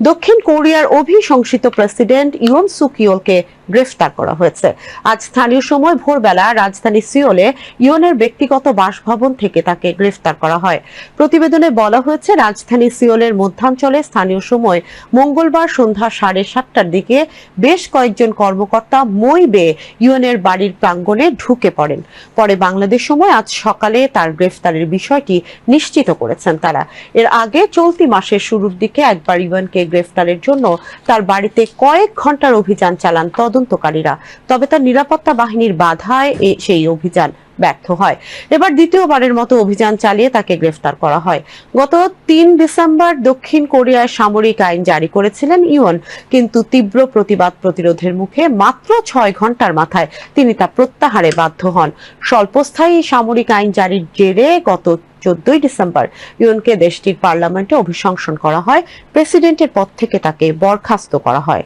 দক্ষিণ কোরিয়ার অভিশংসিত প্রেসিডেন্ট ইয়ন সুকিওলকে গ্রেফতার করা হয়েছে। আজ স্থানীয় সময় ভোরবেলা রাজধানী সিওলে ইয়নের ব্যক্তিগত বাসভবন থেকে তাকে গ্রেফতার করা হয়। প্রতিবেদনে বলা হয়েছে, রাজধানী সিওলের মধ্যাঞ্চলে স্থানীয় সময় মঙ্গলবার সন্ধ্যা সাড়ে সাতটার দিকে বেশ কয়েকজন কর্মকর্তা মই বেয়ে ইয়নের বাড়ির প্রাঙ্গণে ঢুকে পড়েন। পরে বাংলাদেশ সময় আজ সকালে তার গ্রেফতারের বিষয়টি নিশ্চিত করেছেন তারা। এর আগে চলতি মাসের শুরুর দিকে একবার ইউএনকে গ্রেফতারের জন্য তার বাড়িতে কয়েক ঘণ্টার অভিযান চালান তদন্তকারীরা। তবে তার নিরাপত্তা বাহিনীর বাধায় সেই অভিযান ব্যর্থ হয়। এবার দ্বিতীয়বারের মতো অভিযান চালিয়ে তাকে গ্রেফতার করা হয়। গত তিন ডিসেম্বর দক্ষিণ কোরিয়ায় সামরিক আইন জারি করেছিলেন ইউন, কিন্তু তীব্র প্রতিবাদ প্রতিরোধের মুখে মাত্র ছয় ঘণ্টার মাথায় তিনি তা প্রত্যাহারে বাধ্য হন। স্বল্পস্থায়ী সামরিক আইন জারির জেরে গত চোদ্দই ডিসেম্বর ইউনকে দেশটির পার্লামেন্টে অভিশংসন করা হয়, প্রেসিডেন্টের পদ থেকে তাকে বরখাস্ত করা হয়।